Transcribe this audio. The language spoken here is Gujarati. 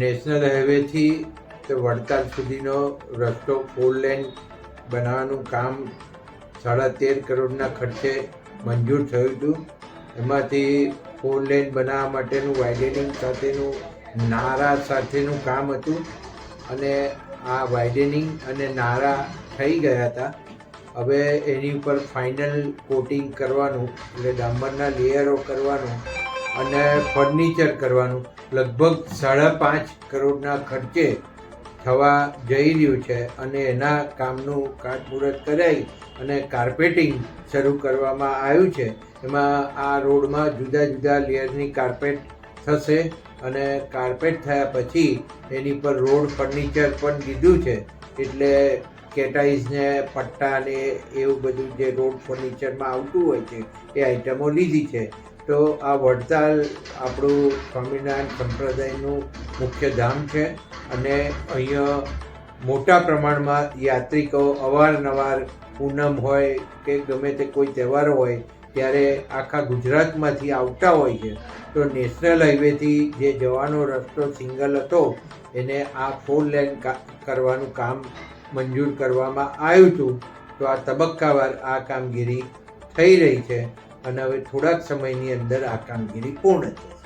નેશનલ હાઈવેથી વડતાલ સુધીનો રસ્તો ફોર લેન બનાવવાનું કામ સાડા તેર કરોડના ખર્ચે મંજૂર થયું હતું. એમાંથી ફોર લેન બનાવવા માટેનું વાઇડેનિંગ સાથેનું, નારા સાથેનું કામ હતું અને આ વાઇડેનિંગ અને નારા થઈ ગયા હતા. હવે એની ઉપર ફાઇનલ કોટિંગ કરવાનું, એટલે ડામરના લેયરો કરવાનું અને ફર્નિચર કરવાનું. લગભગ સાડા પાંચ કરોડના ખર્ચે થવા જઈ રહ્યું છે અને એના કામનું કાટમુહૂર્ત કરાઈ અને કાર્પેટિંગ શરૂ કરવામાં આવ્યું છે. એમાં આ રોડમાં જુદા જુદા લેયરની કાર્પેટ થશે અને કાર્પેટ થયા પછી એની પર રોડ ફર્નિચર પણ દીધું છે. એટલે કેટાઇઝને પટ્ટા ને એવું બધું જે રોડ ફર્નિચરમાં આવતું હોય છે, એ આઇટમો લીધી છે. તો આ વડતાલ આપણું સ્વામિનારાયણ સંપ્રદાયનું મુખ્ય ધામ છે અને અહીંયા મોટા પ્રમાણમાં યાત્રિકો અવારનવાર પૂનમ હોય કે ગમે તે કોઈ તહેવાર હોય ત્યારે આખા ગુજરાતમાંથી આવતા હોય છે. તો નેશનલ હાઈવેથી જે જવાનો રસ્તો સિંગલ હતો, એને આ ફોર લેન કરવાનું કામ મંજૂર કરવામાં આવ્યું હતું. તો આ તબક્કાવાર આ કામગીરી થઈ રહી છે. અને હવે થોડાક સમયની અંદર આ કામગીરી પૂર્ણ થશે.